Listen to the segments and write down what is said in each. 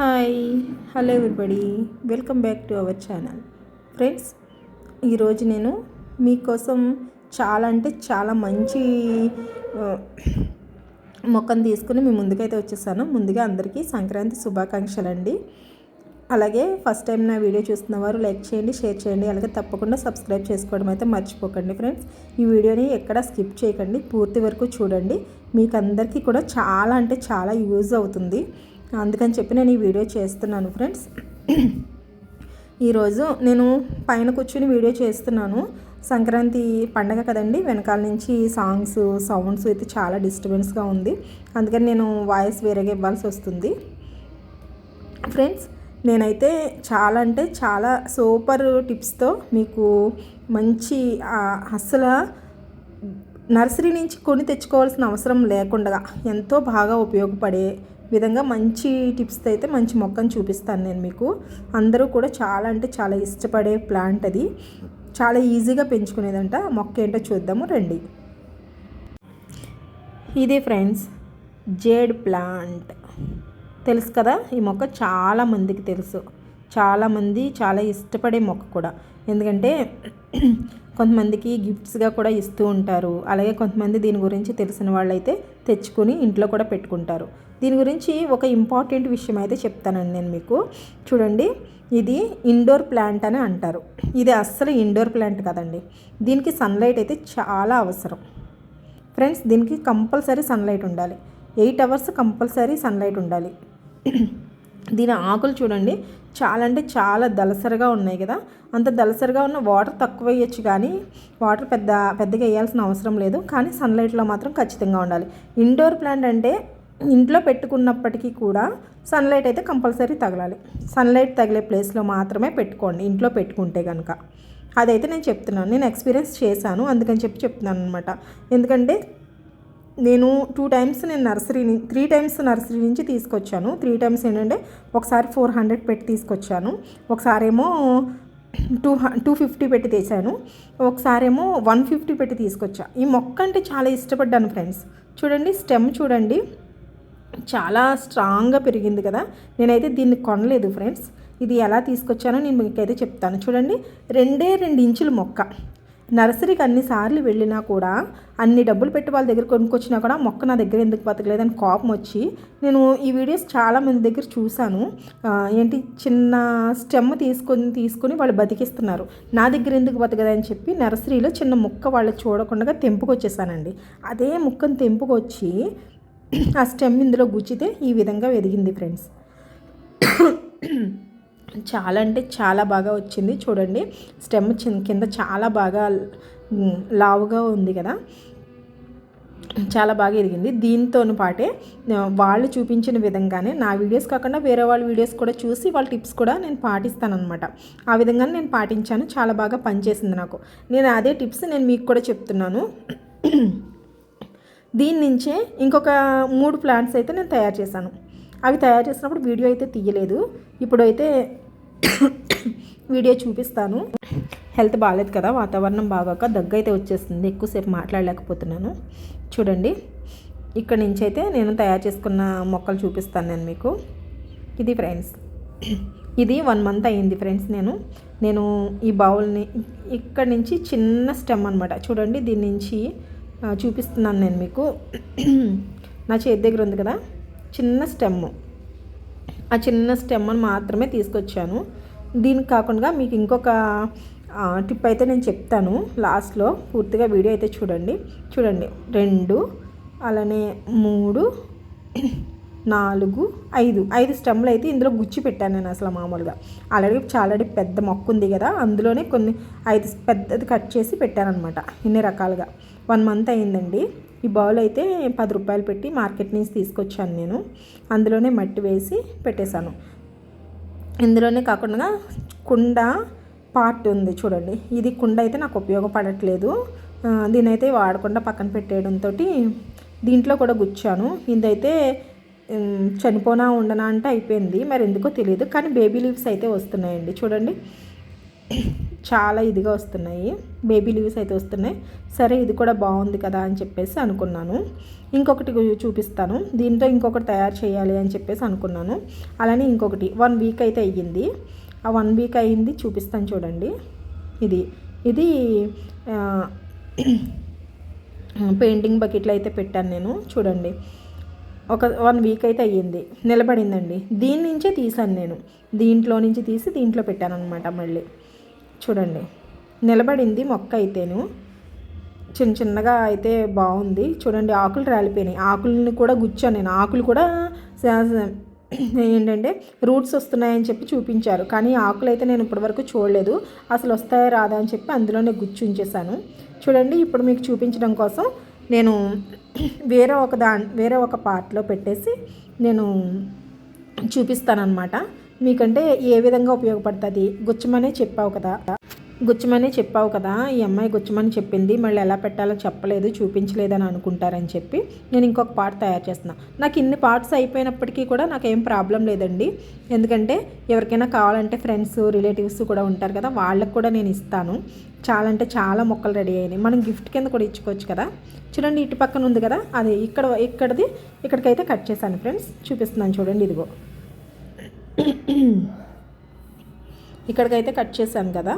Hi hello everybody welcome back to our channel friends ఈరోజు నేను మీకోసం చాలా అంటే చాలా మంచి మొక్కను తీసుకుని మీ ముందుకైతే వచ్చేసాను. ముందుగా అందరికీ సంక్రాంతి శుభాకాంక్షలు అండి అలాగే ఫస్ట్ టైం నా వీడియో చూస్తున్న వారు లైక్ చేయండి షేర్ చేయండి అలాగే తప్పకుండా సబ్స్క్రైబ్ చేసుకోవడం అయితే మర్చిపోకండి ఫ్రెండ్స్ ఈ వీడియోని ఎక్కడ స్కిప్ చేయకండి పూర్తి వరకు చూడండి. మీకు అందరికీ కూడా చాలా అంటే చాలా యూజ్ అవుతుంది. అందుకని చెప్పి నేను ఈ వీడియో చేస్తున్నాను ఫ్రెండ్స్. ఈరోజు నేను పైన కూర్చుని వీడియో చేస్తున్నాను. సంక్రాంతి పండగ కదండి వెనకాల నుంచి సాంగ్స్ సౌండ్స్ అయితే చాలా డిస్టర్బెన్స్గా ఉంది. అందుకని నేను వాయిస్ వేరేగా ఇవ్వాల్సి వస్తుంది. ఫ్రెండ్స్ నేనైతే చాలా అంటే చాలా సూపర్ టిప్స్తో మీకు మంచి అసలు నర్సరీ నుంచి కొని తెచ్చుకోవాల్సిన అవసరం లేకుండా ఎంతో బాగా ఉపయోగపడే విధంగా మంచి టిప్స్ అయితే మంచి మొక్కను చూపిస్తాను నేను మీకు. అందరూ కూడా చాలా అంటే చాలా ఇష్టపడే ప్లాంట్ అది. చాలా ఈజీగా పెంచుకునేదంట. మొక్క ఏంటో చూద్దాము రండి. ఇదే ఫ్రెండ్స్ జేడ్ ప్లాంట్. తెలుసు కదా ఈ మొక్క చాలా మందికి తెలుసు. చాలామంది చాలా ఇష్టపడే మొక్క కూడా. ఎందుకంటే కొంతమందికి గిఫ్ట్స్గా కూడా ఇస్తూ ఉంటారు. అలాగే కొంతమంది దీని గురించి తెలిసిన వాళ్ళైతే తెచ్చుకొని ఇంట్లో కూడా పెట్టుకుంటారు. దీని గురించి ఒక ఇంపార్టెంట్ విషయం అయితే చెప్తానండి నేను మీకు. చూడండి ఇది ఇండోర్ ప్లాంట్ అని అంటారు. ఇది అస్సలు ఇండోర్ ప్లాంట్ కదండి. దీనికి సన్లైట్ అయితే చాలా అవసరం. ఫ్రెండ్స్ దీనికి కంపల్సరీ సన్లైట్ ఉండాలి. ఎయిట్ అవర్స్ కంపల్సరీ సన్లైట్ ఉండాలి. దీని ఆకులు చూడండి చాలా అంటే చాలా దలసరిగా ఉన్నాయి కదా. అంత దలసరిగా ఉన్న వాటర్ తక్కువ వేయచ్చు కానీ వాటర్ పెద్ద పెద్దగా వేయాల్సిన అవసరం లేదు. కానీ సన్లైట్లో మాత్రం ఖచ్చితంగా ఉండాలి. ఇండోర్ ప్లాంట్ అంటే ఇంట్లో పెట్టుకున్నప్పటికీ కూడా సన్లైట్ అయితే కంపల్సరీ తగలాలి. సన్లైట్ తగిలే ప్లేస్లో మాత్రమే పెట్టుకోండి ఇంట్లో పెట్టుకుంటే కనుక అదైతే నేను చెప్తున్నాను. నేను ఎక్స్పీరియన్స్ చేశాను అందుకని చెప్పి చెప్తున్నాను అనమాట ఎందుకంటే నేను టూ టైమ్స్ నేను నర్సరీని త్రీ టైమ్స్ నర్సరీ నుంచి తీసుకొచ్చాను. త్రీ టైమ్స్ ఏంటంటే ఒకసారి ఫోర్ హండ్రెడ్ పెట్టి తీసుకొచ్చాను. ఒకసారేమో టూ హ టూ ఫిఫ్టీ పెట్టి తెచ్చాను. ఒకసారేమో వన్ ఫిఫ్టీ పెట్టి తీసుకొచ్చా. ఈ మొక్క అంటే చాలా ఇష్టపడ్డాను ఫ్రెండ్స్ చూడండి స్టెమ్ చూడండి. చాలా స్ట్రాంగ్గా పెరిగింది కదా. నేనైతే దీన్ని కొనలేదు ఫ్రెండ్స్. ఇది ఎలా తీసుకొచ్చానో నేను మీకైతే చెప్తాను. చూడండి రెండే రెండు ఇంచుల మొక్క. నర్సరీకి అన్నిసార్లు వెళ్ళినా కూడా అన్ని డబ్బులు పెట్టి వాళ్ళ దగ్గర కొనుక్కొచ్చినా కూడా మొక్క నా దగ్గర ఎందుకు బతకలేదని కోపం వచ్చి నేను ఈ వీడియోస్ చాలా మంది దగ్గర చూశాను. ఏంటి చిన్న స్టెమ్ తీసుకొని తీసుకొని వాళ్ళు బతికిస్తున్నారు. నా దగ్గర ఎందుకు బతకదని చెప్పి నర్సరీలో చిన్న ముక్క వాళ్ళు చూడకుండా తెంపుకొచ్చేసానండి. అదే ముక్కను తెంపుకొచ్చి ఆ స్టెమ్ ఇందులో గుచ్చితే ఈ విధంగా ఎదిగింది ఫ్రెండ్స్. చాలా అంటే చాలా బాగా వచ్చింది. చూడండి స్టెమ్ కింద చాలా బాగా లావుగా ఉంది కదా. చాలా బాగా ఎదిగింది. దీంతో పాటే వాళ్ళు చూపించిన విధంగానే నా వీడియోస్ కాకుండా వేరే వాళ్ళ వీడియోస్ కూడా చూసి వాళ్ళ టిప్స్ కూడా నేను పాటిస్తానమాట ఆ విధంగానే నేను పాటించాను. చాలా బాగా పనిచేసింది నాకు. నేను అదే టిప్స్ నేను మీకు కూడా చెప్తున్నాను. దీని నుంచే ఇంకొక మూడు ప్లాంట్స్ అయితే నేను తయారు చేశాను. అవి తయారు చేసినప్పుడు వీడియో అయితే తీయలేదు. ఇప్పుడైతే వీడియో చూపిస్తాను. హెల్త్ బాగాలేదు కదా వాతావరణం బాగాక దగ్గు అయితే వచ్చేస్తుంది. ఎక్కువసేపు మాట్లాడలేకపోతున్నాను. చూడండి ఇక్కడ నుంచి అయితే నేను తయారు చేసుకున్న మొక్కలు చూపిస్తాను నేను మీకు. ఇది ఫ్రెండ్స్ ఇది వన్ మంత్ అయ్యింది ఫ్రెండ్స్ నేను. నేను ఈ బౌల్ని ఇక్కడ నుంచి చిన్న స్టెమ్ అనమాట చూడండి దీని నుంచి చూపిస్తున్నాను నేను మీకు. నా చేతి దగ్గర ఉంది కదా? చిన్న స్టెమ్. ఆ చిన్న స్టెమ్ను మాత్రమే తీసుకొచ్చాను. దీనికి కాకుండా మీకు ఇంకొక టిప్ అయితే నేను చెప్తాను. లాస్ట్లో పూర్తిగా వీడియో అయితే చూడండి. చూడండి. రెండు అలానే మూడు నాలుగు ఐదు. ఐదు స్టెమ్లు అయితే ఇందులో గుచ్చి పెట్టాను నేను అసలు మామూలుగా. ఆల్రెడీ చాలాడి పెద్ద మొక్క ఉంది కదా. అందులోనే కొన్ని ఐదు పెద్దది కట్ చేసి పెట్టాను అనమాట ఇన్ని రకాలుగా. వన్ మంత్ అయిందండి. ఈ బౌల్ అయితే పది రూపాయలు పెట్టి మార్కెట్ నుంచి తీసుకొచ్చాను నేను. అందులోనే మట్టి వేసి పెట్టేశాను. ఇందులోనే కాకుండా కుండ పార్ట్ ఉంది చూడండి. ఇది కుండ అయితే నాకు ఉపయోగపడట్లేదు. దీని అయితే వాడకుండా పక్కన పెట్టేయడంతో దీంట్లో కూడా గుచ్చాను. ఇదైతే చనిపోనా ఉండనా అంటే అయిపోయింది. మరి ఎందుకో తెలియదు కానీ బేబీ లీవ్స్ అయితే వస్తున్నాయండి. చూడండి. చాలా ఇదిగా వస్తున్నాయి. బేబీ లీవ్స్ అయితే వస్తున్నాయి. సరే ఇది కూడా బాగుంది కదా అని చెప్పేసి అనుకున్నాను. ఇంకొకటి చూపిస్తాను. దీంతో ఇంకొకటి తయారు చేయాలి అని చెప్పేసి అనుకున్నాను. అలానే ఇంకొకటి. వన్ వీక్ అయితే అయ్యింది. ఆ వన్ వీక్ అయ్యింది. చూపిస్తాను చూడండి. ఇది ఇది పెయింటింగ్ బకెట్లో అయితే పెట్టాను నేను. చూడండి. ఒక వన్ వీక్ అయితే అయ్యింది. నిలబడిందండి. దీని నుంచే తీసాను నేను. దీంట్లో నుంచి తీసి దీంట్లో పెట్టాను అనమాట మళ్ళీ. చూడండి. నిలబడింది మొక్క అయితేను. చిన్న చిన్నగా అయితే బాగుంది. చూడండి ఆకులు రాలిపోయినాయి. ఆకుల్ని కూడా గుచ్చాను నేను. ఆకులు కూడా ఏంటంటే రూట్స్ వస్తున్నాయని చెప్పి చూపించారు. కానీ ఆకులు అయితే నేను ఇప్పటివరకు చూడలేదు. అసలు వస్తాయా రాదా అని చెప్పి అందులోనే గుచ్చి ఉంచేసాను చూడండి ఇప్పుడు మీకు చూపించడం కోసం నేను వేరే ఒక దా వేరే ఒక పార్ట్లో పెట్టేసి నేను చూపిస్తానమాట మీకంటే ఏ విధంగా ఉపయోగపడుతుంది? గుచ్చమనే చెప్పావు కదా. గుచ్చమని చెప్పావు కదా. ఈ అమ్మాయి గుచ్చమని చెప్పింది. మళ్ళీ ఎలా పెట్టాలో చెప్పలేదు చూపించలేదని అనుకుంటారని చెప్పి నేను ఇంకొక పార్ట్ తయారు చేస్తున్నా. నాకు ఇన్ని పార్ట్స్ అయిపోయినప్పటికీ కూడా నాకు ఏం ప్రాబ్లం లేదండి. ఎందుకంటే ఎవరికైనా కావాలంటే ఫ్రెండ్స్ రిలేటివ్స్ కూడా ఉంటారు కదా వాళ్ళకు కూడా నేను ఇస్తాను. చాలా అంటే చాలా మొక్కలు రెడీ అయినాయి. మనం గిఫ్ట్ కింద కూడా ఇచ్చుకోవచ్చు కదా. చూడండి ఇటు పక్కన ఉంది కదా. అది ఇక్కడ ఇక్కడది ఇక్కడికైతే కట్ చేశాను ఫ్రెండ్స్. చూపిస్తున్నాను చూడండి ఇదిగో. ఇక్కడికైతే కట్ చేశాను కదా.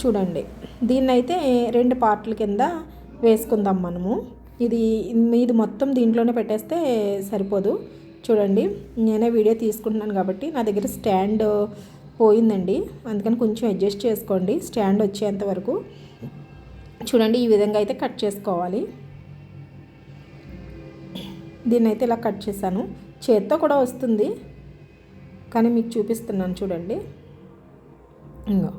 చూడండి దీన్నైతే రెండు పార్ట్ల కింద వేసుకుందాం మనము. ఇది ఇది మొత్తం దీంట్లోనే పెట్టేస్తే సరిపోదు. చూడండి నేనే వీడియో తీసుకుంటున్నాను కాబట్టి నా దగ్గర స్టాండ్ పోయిందండి. అందుకని కొంచెం అడ్జస్ట్ చేసుకోండి స్టాండ్ వచ్చేంత వరకు. చూడండి ఈ విధంగా అయితే కట్ చేసుకోవాలి. దీన్ని అయితే ఇలా కట్ చేశాను. చేత్తో కూడా వస్తుంది. కానీ మీకు చూపిస్తున్నాను చూడండి. ఇంకో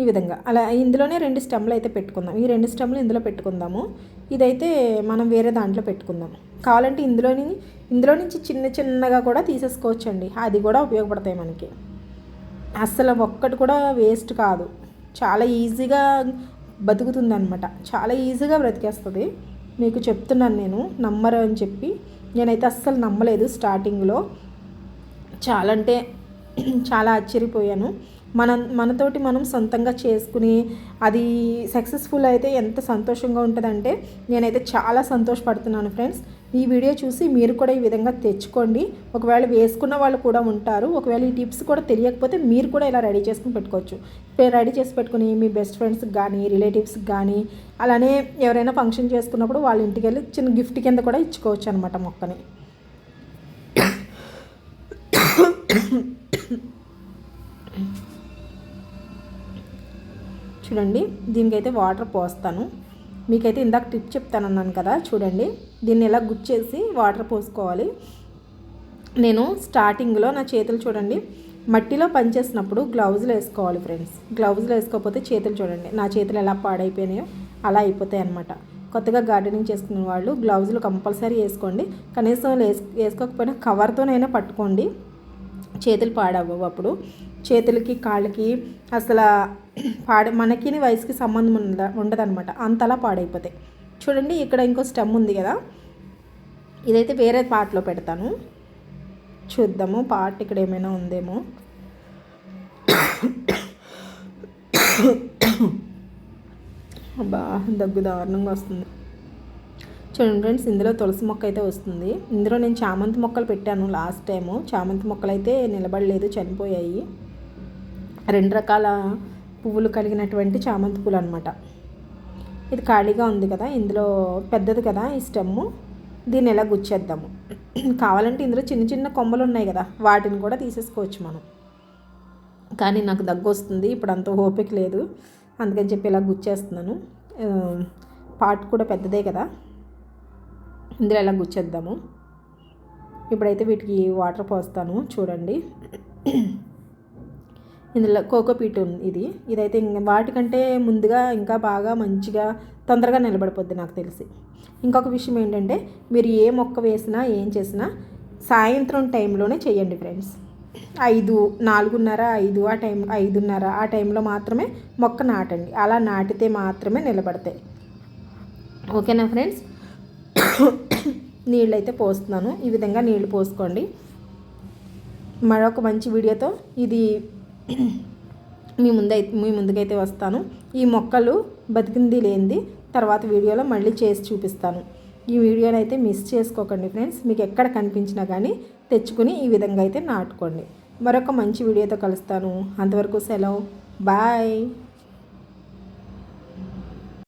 ఈ విధంగా. అలా ఇందులోనే రెండు స్టెమ్లు అయితే పెట్టుకుందాం. ఈ రెండు స్టెమ్లు ఇందులో పెట్టుకుందాము. ఇదైతే మనం వేరే దాంట్లో పెట్టుకుందాం. కావాలంటే ఇందులోని ఇందులో నుంచి చిన్న చిన్నగా కూడా తీసేసుకోవచ్చండి. అది కూడా ఉపయోగపడతాయి మనకి. అస్సలు ఒక్కటి కూడా వేస్ట్ కాదు. చాలా ఈజీగా బతుకుతుంది అనమాట చాలా ఈజీగా బ్రతికేస్తుంది. మీకు చెప్తున్నాను నేను నమ్మరు అని చెప్పి. నేనైతే అస్సలు నమ్మలేదు స్టార్టింగ్లో చాలా అంటే చాలా ఆశ్చర్యపోయాను. మన మనతోటి మనం సొంతంగా చేసుకుని అది సక్సెస్ఫుల్ అయితే ఎంత సంతోషంగా ఉంటుందంటే నేనైతే చాలా సంతోషపడుతున్నాను ఫ్రెండ్స్. ఈ వీడియో చూసి మీరు కూడా ఈ విధంగా తెచ్చుకోండి. ఒకవేళ వేసుకున్న వాళ్ళు కూడా ఉంటారు. ఒకవేళ ఈ టిప్స్ కూడా తెలియకపోతే మీరు కూడా ఇలా రెడీ చేసుకుని పెట్టుకోవచ్చు. రెడీ చేసి పెట్టుకుని మీ బెస్ట్ ఫ్రెండ్స్కి కానీ రిలేటివ్స్కి కానీ అలానే ఎవరైనా ఫంక్షన్ చేసుకున్నప్పుడు వాళ్ళ ఇంటికి వెళ్ళి చిన్న గిఫ్ట్ కింద కూడా ఇచ్చుకోవచ్చు అనమాట మొక్కని. చూడండి దీనికైతే వాటర్ పోస్తాను. మీకైతే ఇందాక టిప్ చెప్తానన్నాను కదా చూడండి. దీన్ని ఎలా గుచ్చేసి వాటర్ పోసుకోవాలి. నేను స్టార్టింగ్లో నా చేతులు చూడండి మట్టిలో పనిచేసినప్పుడు గ్లౌజులు వేసుకోవాలి ఫ్రెండ్స్. గ్లౌజులు వేసుకోకపోతే చేతులు చూడండి నా చేతులు ఎలా పాడైపోయినాయో అలా అయిపోతాయి అనమాట కొత్తగా గార్డెనింగ్ చేసుకున్న వాళ్ళు గ్లౌజులు కంపల్సరీ వేసుకోండి. కనీసం వేసుకోకపోయినా కవర్తోనైనా పట్టుకోండి. చేతులు పాడవు అప్పుడు. చేతులకి కాళ్ళకి అసలు పాడ మనకి వయసుకి సంబంధం ఉండ ఉండదన్నమాట. అంతలా పాడైపోతాయి. చూడండి ఇక్కడ ఇంకో స్టెమ్ ఉంది కదా. ఇదైతే వేరే పాటలో పెడతాను. చూద్దాము పార్ట్ ఇక్కడ ఏమైనా ఉందేమో. అబ్బా దగ్గు దారుణంగా వస్తుంది. చూడండి ఫ్రెండ్స్ ఇందులో తులసి మొక్క అయితే వస్తుంది. ఇందులో నేను చామంతి మొక్కలు పెట్టాను లాస్ట్ టైము. చామంతి మొక్కలు అయితే నిలబడలేదు చనిపోయాయి. రెండు రకాల పువ్వులు కలిగినటువంటి చామంతి పూలు అనమాట ఇది ఖాళీగా ఉంది కదా ఇందులో పెద్దది కదా ఈ స్టెమ్ము దీన్ని ఎలా గుచ్చేద్దాము? కావాలంటే ఇందులో చిన్న చిన్న కొమ్మలు ఉన్నాయి కదా వాటిని కూడా తీసేసుకోవచ్చు మనం. కానీ నాకు దగ్గు వస్తుంది ఇప్పుడు అంత ఓపిక లేదు. అందుకని చెప్పి ఇలా గుచ్చేస్తున్నాను. పాట్ కూడా పెద్దదే కదా. ఇందులో ఎలా గుచ్చేద్దాము? ఇప్పుడైతే వీటికి వాటర్ పోస్తాను చూడండి. ఇందులో కోకోపీట్ ఉంది ఇది. ఇదైతే ఇంకా వాటికంటే ముందుగా ఇంకా బాగా మంచిగా తొందరగా నిలబడిపోద్ది నాకు తెలిసి. ఇంకొక విషయం ఏంటంటే మీరు ఏ మొక్క వేసినా ఏం చేసినా సాయంత్రం టైంలోనే చేయండి ఫ్రెండ్స్. ఐదు నాలుగున్నర ఐదు ఆ టైం ఐదున్నర ఆ టైంలో మాత్రమే మొక్క నాటండి. అలా నాటితే మాత్రమే నిలబడతాయి. ఓకేనా ఫ్రెండ్స్? నీళ్ళు అయితే పోస్తున్నాను. ఈ విధంగా నీళ్ళు పోసుకోండి. మరొక మంచి వీడియోతో ఇది మీ ముందై మీ ముందుకైతే వస్తాను. ఈ మొక్కలు బతికింది లేనిది తర్వాత వీడియోలో మళ్ళీ చేసి చూపిస్తాను. ఈ వీడియోని అయితే మిస్ చేసుకోకండి ఫ్రెండ్స్. మీకు ఎక్కడ కనిపించినా కానీ తెచ్చుకుని ఈ విధంగా అయితే నాటుకోండి. మరొక మంచి వీడియోతో కలుస్తాను. అంతవరకు సెలవు. బాయ్.